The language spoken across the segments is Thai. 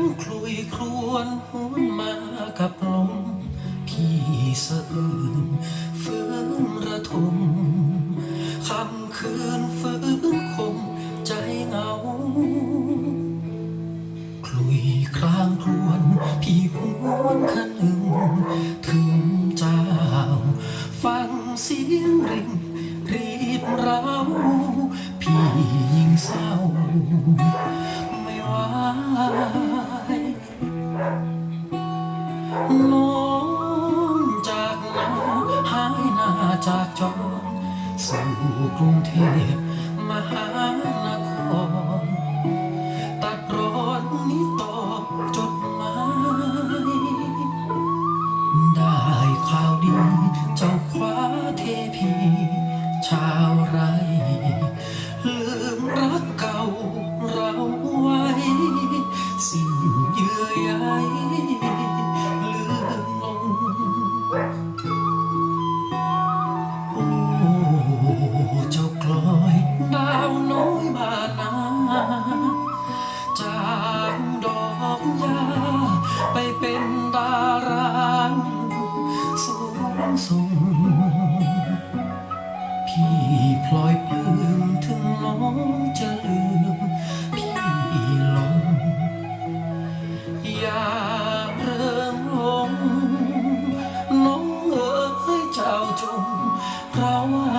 นคลุยครวนหวนมากับลมพี่สะอื้นฟื้นระทมคำคืนฟื้นคมใจเหงา คลุยคลางครวน พี่หวนคันหนึ่ง ถึงเจ้า ฟังเสียงริงรีบราพี่ยิ่งเศร้า ไม่ว่า น้องจากนาหายหน้าจากจอสู่กรุงเทพมหา สูงส่งพี่พลอยปลื้มถึงน้องจะลืม พี่หลงอย่าเริ่มลงน้องเอ๋ยเจ้าจงระว่า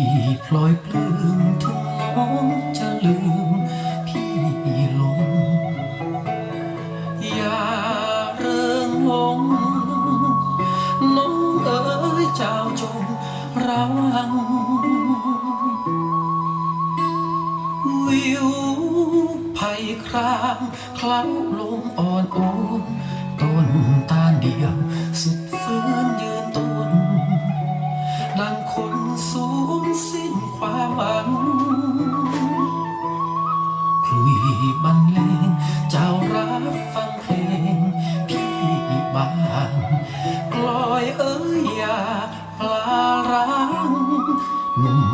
พี่พลอยปลื้มถึงน้องจะลืมพี่ลง อย่าเริงลง น้องเอ๋ยเจ้าจงระวัง วิวไผ่ครางเคล้าลมอ่อนโอนต้นตาลเดียวสุดฟื้นยืน จ้ารับฟังเพลงพี่บางกลอยเอ้ยอย่าพลารังนุ่ม